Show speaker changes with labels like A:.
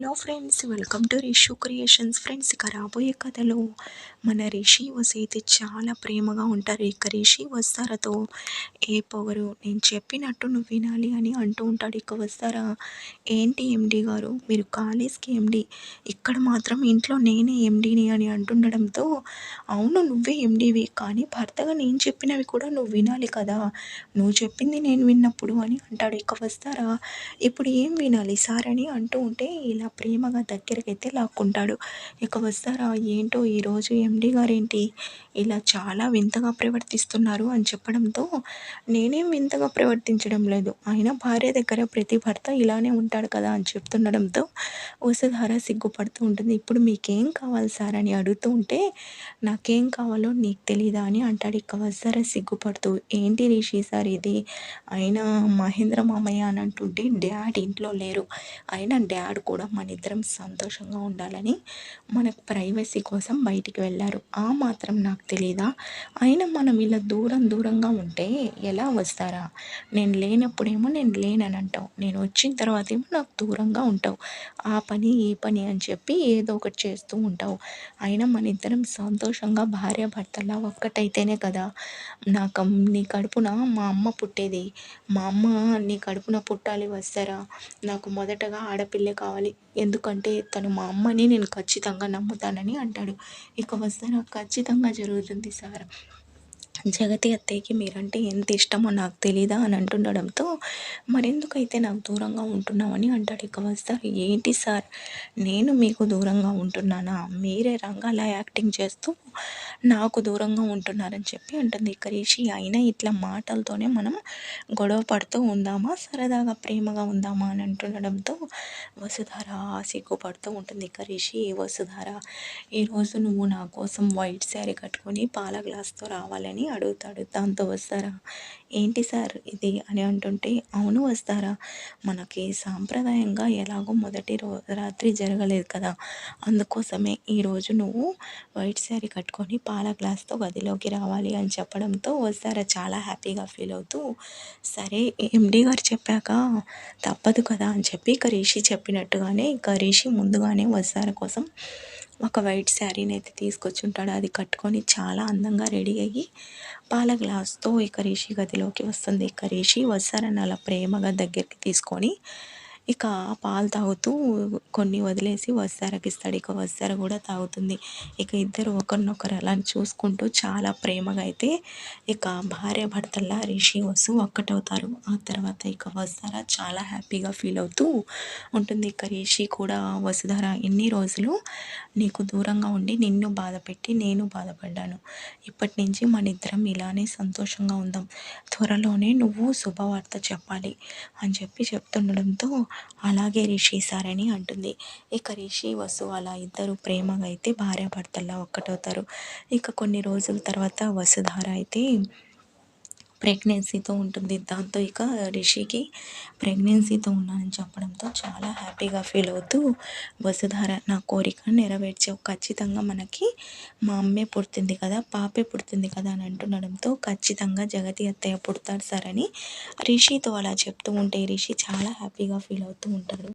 A: Hello friends welcome to Rishu creations. Friends ఇక రాబోయే కథలో మన రిషి వసైతే చాలా ప్రేమగా ఉంటారు. ఇక రిషి వస్తారతో ఏ పొగరు నేను చెప్పినట్టు నువ్వు వినాలి అని అంటూ ఉంటాడు ఇక వస్తారా? ఏంటి ఎండి గారు? మీరు కాలేజ్కి ఎండి ఇక్కడ మాత్రం ఇంట్లో నేనే ఎండిని అని అంటుండడంతో అవును నువ్వే ఎండివి కానీ భర్తగా నేను చెప్పినవి కూడా నువ్వు వినాలి కదా? నువ్వు చెప్పింది నేను విన్నప్పుడు అని అంటాడు ఇక వస్తారా? ఇప్పుడు ఏం వినాలి సార్ అని అంటూ ఉంటే ఇలా ఇలా ప్రేమగా దగ్గరకైతే లాక్కుంటాడు. ఇక వస్తారా? ఏంటో ఈరోజు ఎండి గారేంటి? ఇలా చాలా వింతగా ప్రవర్తిస్తున్నారు అని చెప్పడంతో నేనేం వింతగా ప్రవర్తించడం లేదు. ఆయన భార్య దగ్గర ప్రతి భర్త ఇలానే ఉంటాడు కదా అని చెప్తుండడంతో వసుధార సిగ్గుపడుతూ ఉంటుంది. ఇప్పుడు మీకేం కావాలి సార్ అని అడుగుతూ ఉంటే నాకేం కావాలో నీకు తెలీదా అని అంటాడు. ఇక వస్తారా సిగ్గుపడుతూ ఏంటి రిషి సార్ ఇది? ఆయన మహేంద్ర మామయ్య అని అంటుంటే డాడ్ ఇంట్లో లేరు. ఆయన డాడ్ కూడా మన ఇద్దరం సంతోషంగా ఉండాలని మనకు ప్రైవసీ కోసం బయటికి వెళ్ళారు. ఆ మాత్రం నాకు తెలియదా అయినా మనం ఇలా దూరం దూరంగా ఉంటే ఎలా వస్తారా? నేను లేనప్పుడేమో నేను లేనని అంటావు నేను వచ్చిన తర్వాత ఏమో నాకు దూరంగా ఉంటావు. ఆ పని ఈ పని అని చెప్పి ఏదో ఒకటి చేస్తూ ఉంటావు. అయినా మన ఇద్దరం సంతోషంగా భార్య భర్తలా ఒక్కటైతేనే కదా? నాకు నీ కడుపున మా అమ్మ పుట్టేది. మా అమ్మ నీ కడుపున పుట్టాలి వస్తారా? నాకు మొదటగా ఆడపిల్లే కావాలి. ఎందుకంటే తను మా అమ్మని నేను ఖచ్చితంగా నమ్ముతానని అంటాడు. ఇక వస్తాను ఖచ్చితంగా జరుగుతుంది సార్? జగతి అత్తయ్యకి మీరంటే ఎంత ఇష్టమో నాకు తెలీదా అని అంటుండడంతో మరెందుకైతే నాకు దూరంగా ఉంటున్నామని అంటాడు ఇక వస్తారు. ఏంటి సార్? నేను మీకు దూరంగా ఉంటున్నానా? మీరే రంగాల యాక్టింగ్ చేస్తూ నాకు దూరంగా ఉంటున్నారని చెప్పి అంటుంది ఇక రిషి. అయినా ఇట్లా మాటలతోనే మనం గొడవ పడుతూ ఉందామా? సరదాగా ప్రేమగా ఉందామా? అని అంటుండడంతో వసుధార సిగ్గుపడుతూ ఉంటుంది ఇక రిషి. వసుధార ఈరోజు నువ్వు నా కోసం వైట్ శారీ కట్టుకొని పాల గ్లాస్తో రావాలని అడుగుతాడు. దాంతో వస్తారా? ఏంటి సార్ ఇది? అని అంటుంటే అవును వస్తారా? మనకి సాంప్రదాయంగా ఎలాగో మొదటి రో రాత్రి జరగలేదు కదా! అందుకోసమే ఈరోజు నువ్వు వైట్ శారీ కట్టుకొని పాల గ్లాస్తో గదిలోకి రావాలి అని చెప్పడంతో వస్తారా చాలా హ్యాపీగా ఫీల్ అవుతూ సరే ఎండి గారు చెప్పాక తప్పదు కదా అని చెప్పి ఇక రిషి చెప్పినట్టుగానే ఇక రిషి ముందుగానే వస్తారా కోసం ఒక వైట్ శారీని అయితే తీసుకొచ్చి ఉంటాడు అది కట్టుకొని చాలా అందంగా రెడీ అయ్యి పాల గ్లాస్తో ఇక రిషి గదిలోకి వస్తుంది. ఇక రిషి వస్తారని అలా ప్రేమగా దగ్గరికి తీసుకొని ఇక పాలు తాగుతూ కొన్ని వదిలేసి వస్తారకి ఇస్తాడు. ఇక వస్తార కూడా తాగుతుంది. ఇక ఇద్దరు ఒకరినొకరు అలా చూసుకుంటూ చాలా ప్రేమగా అయితే ఇక భార్య భర్తల్లా రిషి వసు ఒక్కటవుతారు. ఆ తర్వాత ఇక వస్తార చాలా హ్యాపీగా ఫీల్ అవుతూ ఉంటుంది. ఇక రిషి కూడా వసుధార ఎన్ని రోజులు నీకు దూరంగా ఉండి నిన్ను బాధపెట్టి నేను బాధపడ్డాను. ఇప్పటి నుంచి మన ఇద్దరం ఇలానే సంతోషంగా ఉందాం. త్వరలోనే నువ్వు శుభవార్త చెప్పాలి అని చెప్పి చెప్తుండడంతో అలాగే రిషి సారని అంటుంది. ఇక రిషి వసు అలా ఇద్దరు ప్రేమగా అయితే భార్యాభర్తల్లా ఒక్కటవుతారు. ఇక కొన్ని రోజుల తర్వాత వసుధార అయితే ప్రెగ్నెన్సీతో ఉంటుంది. దాంతో ఇక రిషికి ప్రెగ్నెన్సీతో ఉన్నానని చెప్పడంతో చాలా హ్యాపీగా ఫీల్ అవుతూ వసుధార నా కోరిక నెరవేర్చావు ఖచ్చితంగా మనకి మా అమ్మే పుడుతుంది కదా పాపే పుడుతుంది కదా అని అంటుండడంతో ఖచ్చితంగా జగతి అత్తయ్య పుడతారు సార్ అని రిషితో అలా చెప్తూ ఉంటే రిషి చాలా హ్యాపీగా ఫీల్ అవుతూ ఉంటాడు